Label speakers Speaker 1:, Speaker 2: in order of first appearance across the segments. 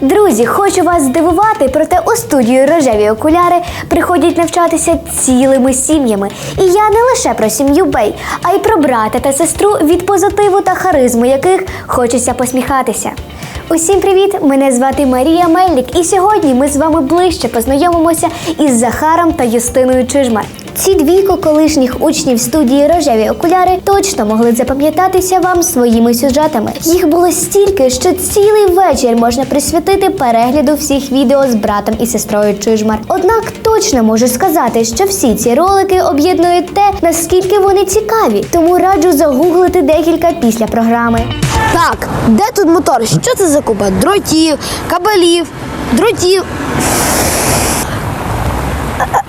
Speaker 1: Друзі, хочу вас здивувати, проте у студію рожеві окуляри приходять навчатися цілими сім'ями. І я не лише про сім'ю Бей, а й про брата та сестру, від позитиву та харизми яких хочеться посміхатися. Усім привіт! Мене звати Марія Мельник, і сьогодні ми з вами ближче познайомимося із Захаром та Юстиною Чижмар. Ці двійко колишніх учнів студії рожеві окуляри точно могли запам'ятатися вам своїми сюжетами. Їх було стільки, що цілий вечір можна присвятити перегляду всіх відео з братом і сестрою Чижмар. Однак точно можу сказати, що всі ці ролики об'єднують те, наскільки вони цікаві. Тому раджу загуглити декілька після програми.
Speaker 2: Так, де тут мотор? Що це за купа? Дротів, кабелів, дротів.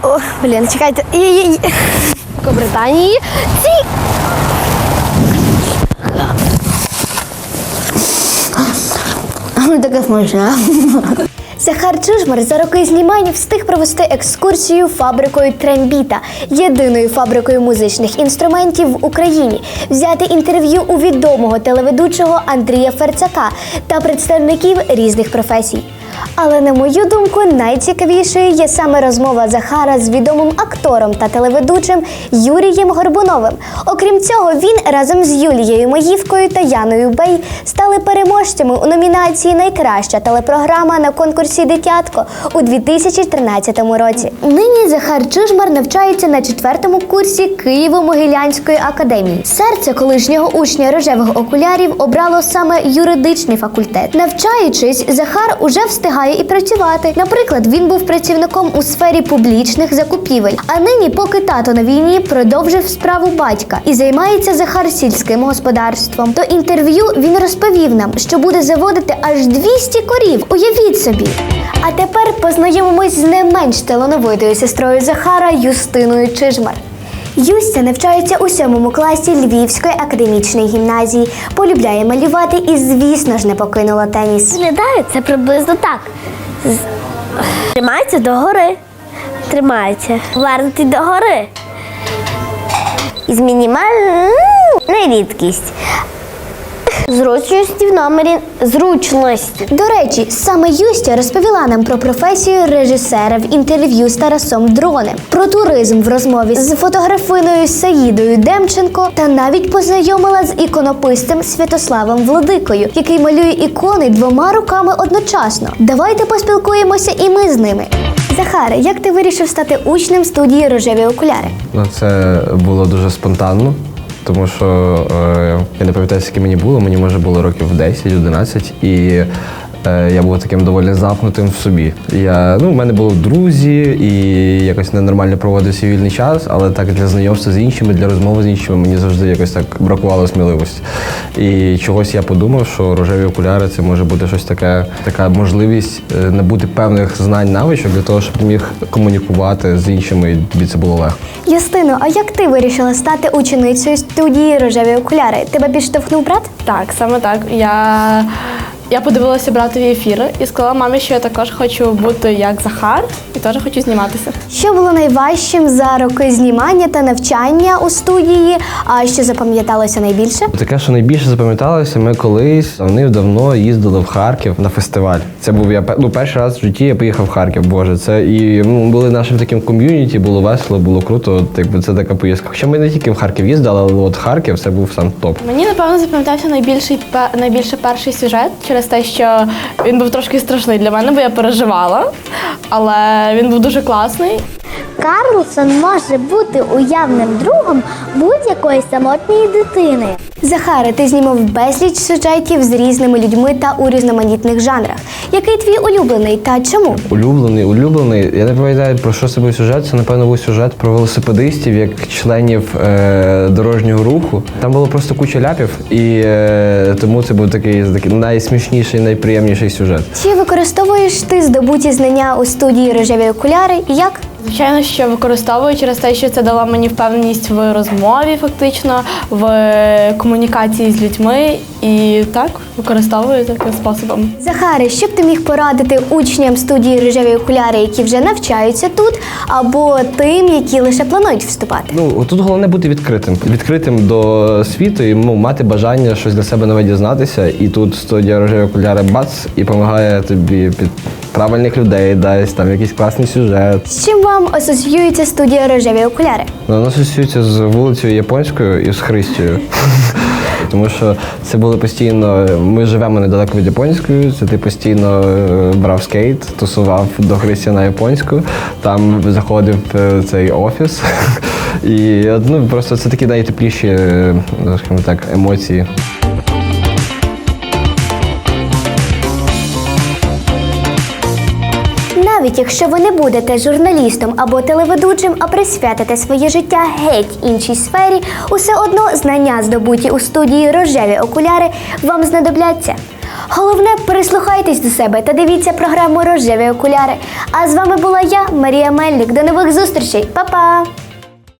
Speaker 1: О, блін, чекайте.
Speaker 2: Британії. Ці. Таке смачне.
Speaker 1: Захар Чижмар за роки знімань встиг провести екскурсію фабрикою Трембіта, єдиною фабрикою музичних інструментів в Україні, взяти інтерв'ю у відомого телеведучого Андрія Ферцака та представників різних професій. Але на мою думку, найцікавішою є саме розмова Захара з відомим актором та телеведучим Юрієм Горбуновим. Окрім цього, він разом з Юлією Маївкою та Яною Бей стали переможцями у номінації Найкраща телепрограма на конкурсі Дитятко у 2013 році. Нині Захар Чижмар навчається на четвертому курсі Києво-Могилянської академії. Серце колишнього учня рожевих окулярів обрало саме юридичний факультет. Навчаючись, Захар уже встигає і працювати. Наприклад, він був працівником у сфері публічних закупівель. А нині, поки тато на війні, продовжив справу батька і займається Захар сільським господарством. До інтерв'ю він розповів нам, що буде заводити аж 200 корів. Уявіть собі. А тепер познайомимось з не менш талановитою сестрою Захара Юстиною Чижмар. Юстя навчається у сьомому класі Львівської академічної гімназії, полюбляє малювати і, звісно ж, не покинула теніс.
Speaker 3: Виглядає це приблизно так. Тримається Тримається догори. Тримається. Вернути догори. Із мінімальною рідкість. Зручності в номері зручності.
Speaker 1: До речі, саме Юстя розповіла нам про професію режисера в інтерв'ю з Тарасом Дронем, про туризм в розмові з фотографиною Саїдою Демченко та навіть познайомила з іконописцем Святославом Владикою, який малює ікони двома руками одночасно. Давайте поспілкуємося і ми з ними. Захаре, як ти вирішив стати учнем студії рожеві окуляри?
Speaker 4: Ну, це було дуже спонтанно, тому що е, я не пам'ятаю, скільки мені було, мені може було років 10-11, і я був таким доволі замкнутим в собі. Я, ну, в мене були друзі, і якось ненормально проводив свій вільний час, але так для знайомства з іншими, для розмови з іншими мені завжди якось так бракувало сміливості. І чогось я подумав, що рожеві окуляри це може бути щось таке, така можливість е, набути певних знань, навичок для того, щоб міг комунікувати з іншими, і тобі це було легко.
Speaker 1: Юстино, а як ти вирішила стати ученицею студії рожеві окуляри? Тебе підштовхнув брат?
Speaker 5: Так, саме так. Я, я подивилася братові ефіри і сказала мамі, що я також хочу бути як Захар і теж хочу зніматися.
Speaker 1: Що було найважчим за роки знімання та навчання у студії? А що запам'яталося найбільше?
Speaker 4: Таке, що найбільше запам'яталося, ми колись давним-давно їздили в Харків на фестиваль. Це був я ну, перший раз в житті я поїхав в Харків. Боже, це і ну, були нашим таким ком'юніті, було весело, було круто. От, якби це така поїздка. Хоча ми не тільки в Харків їздили, але от Харків це був сам топ.
Speaker 5: Мені напевно запам'ятався найбільший найбільше перший сюжет через те, що він був трошки страшний для мене, бо я переживала. Але він був дуже класний.
Speaker 3: Карлсон може бути уявним другом будь-якої самотньої дитини.
Speaker 1: Захаре, ти знімав безліч сюжетів з різними людьми та у різноманітних жанрах. Який твій улюблений та чому?
Speaker 4: Улюблений, улюблений. Я не пам'ятаю про що це був сюжет. Це напевно був сюжет про велосипедистів як членів е, дорожнього руху. Там було просто куча ляпів, і е, тому це був такий, такий найсмішніший, найприємніший сюжет.
Speaker 1: Чи використовуєш ти здобуті знання у студії рожеві окуляри? І як?
Speaker 5: Звичайно, що використовую через те, що це дало мені впевненість в розмові, фактично, в комунікації з людьми. І так використовую таким способом.
Speaker 1: Захаре, що б ти міг порадити учням студії рожеві окуляри, які вже навчаються тут, або тим, які лише планують вступати?
Speaker 4: Ну тут головне бути відкритим, відкритим до світу і ну, мати бажання щось для себе нове дізнатися. І тут студія рожеві окуляри бац і допомагає тобі під правильних людей, дасть там якийсь класний сюжет.
Speaker 1: З чим вам асоціюється студія рожеві окуляри?
Speaker 4: Ну, Воно асоціюється з вулицею Японською і з Христією. Тому що це були постійно. Ми живемо недалеко від японської. Це ти постійно е, брав скейт, тусував до Христі на японську. Там заходив е, цей офіс. І ну просто це такі найтепліші, е, скажімо так, емоції.
Speaker 1: Навіть якщо ви не будете журналістом або телеведучим, а присвятите своє життя геть іншій сфері, усе одно знання, здобуті у студії рожеві окуляри, вам знадобляться. Головне, прислухайтесь до себе та дивіться програму Рожеві окуляри. А з вами була я, Марія Мельник. До нових зустрічей, Па-па!